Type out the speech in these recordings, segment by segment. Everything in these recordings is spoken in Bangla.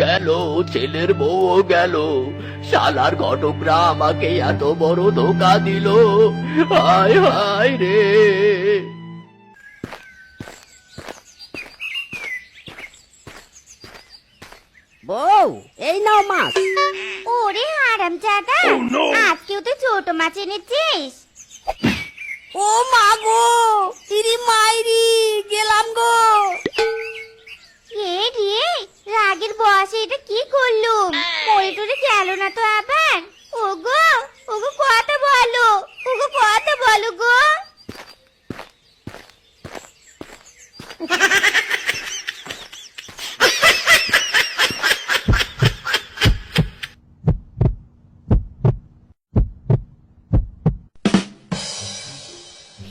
গেল ছেলের বউ গেল। শালার ঘটকরা আমাকে এত বড় ধোকা দিল। হায় হায় রে। বউ এই নাও মাছ। ওরে হারাম জাদা আজকেও তো ছোট মাছ এনেছিস। ও মা গো ইরি মাইরি গেলাম গো রে রে রাগের বসে এটা কি করলুম মরে গেল না তো আবার? ওগো ওগো কথা বলো, ওগো কথা বলো গো।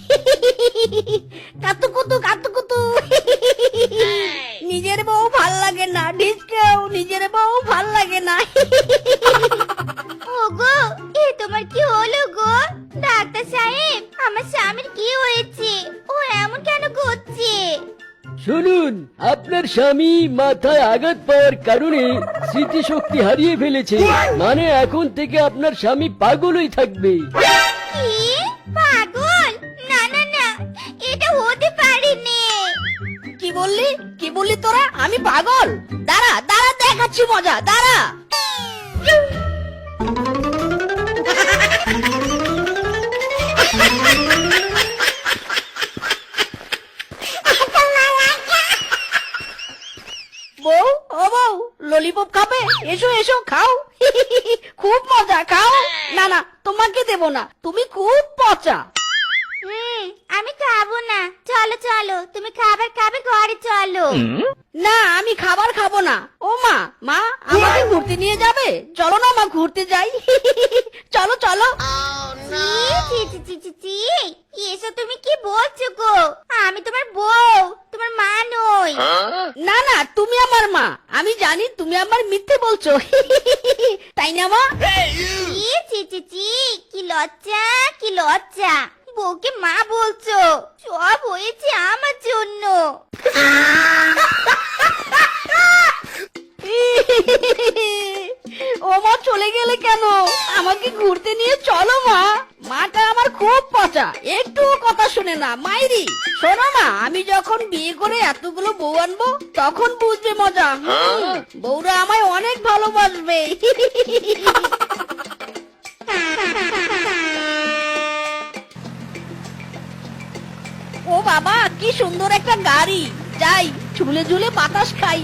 কাতুকুতু ওগো এ তোমার কি হলো গো? ডাক্তার সাহেব আমার স্বামীর কি হয়েছে? ও এমন কেন করছে? শুনুন আপনার স্বামী মাথায় আঘাত পাওয়ার কারণে স্মৃতিশক্তি হারিয়ে ফেলেছে। মানে এখন থেকে আপনার স্বামী পাগলই থাকবে। কি? পাগল? না না না এটা হতে পারেনি। কি বললি? কি বললি তোরা? আমি পাগল। দাঁড়া দাঁড়া দেখাচ্ছি মজা দাঁড়া। ললিপপ খাবে? এসো এসো খাও। খুব মজা খাও। না না তোমাকে দেব না। তুমি খুব পচা। হুম আমি খাব না। চলো চলো তুমি খাবার খাবে ঘরে চলো। না আমি খাবার খাব না। ও মা মা আমাকে ঘুরতে নিয়ে যাবে? চলো না মা ঘুরতে যাই। চলো চলো। ছি, ছি, ছি, ছি। তুমি কি বলছো গো? আমি তোমার বউ। তোমার তুমি আমার মা। আমি জানি তুমি আমার মিথ্যে বলছো। তাই না মা? ছি, ছি, ছি, কি লজ্জা কি লজ্জা। বউকে মা বলছো সব হয়েছে আমার জন্য। ও মা চলে গেলে কেন? আমাকে ঘুরতে নিয়ে চলো মা। মাটা আমার খুব পচা। একটু কথা শুনে না। মাইরি, শোনো মা আমি যখন বিয়ে করে এতগুলো বউ আনব, তখন বুঝবে মজা। বউরা আমায় অনেক ভালোবাসবে। ও বাবা, কি সুন্দর একটা গাড়ি। যাই, ঝুলে ঝুলে বাতাস খাই।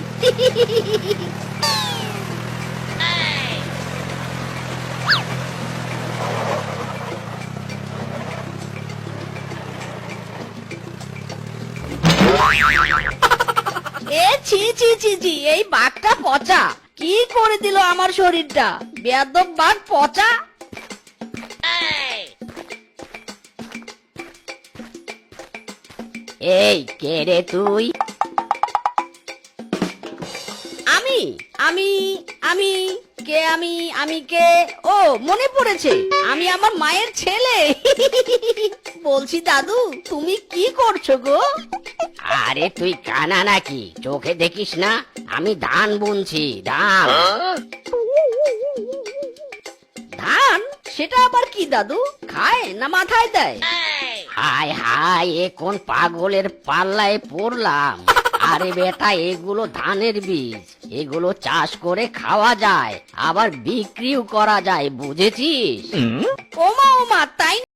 এ ছি ছি ছি ছি, এই বাঘটা পচা। কি করে দিল আমার শরীরটা? বেয়াদব বাঘ পচা? এই, কে রে তুই? আমি আমি আমি, কে আমি আমি কে? ও, মনে পড়েছে, আমি আমার মায়ের ছেলে। বলছি, দাদু, তুমি কি করছ গো? আরে তুই কানা নাকি? চোখে দেখিস না? আমি ধান বুনছি ধান। ধান? সেটা আবার কি দাদু? খায় না মাথায় দেয়? হায় হায় এ কোন পাগলের পাল্লায় পড়লাম। আরে বেটা এগুলো ধানের বীজ। এগুলো চাষ করে খাওয়া যায় আবার বিক্রিও করা যায় বুঝেছিস? ওমা ওমা তাই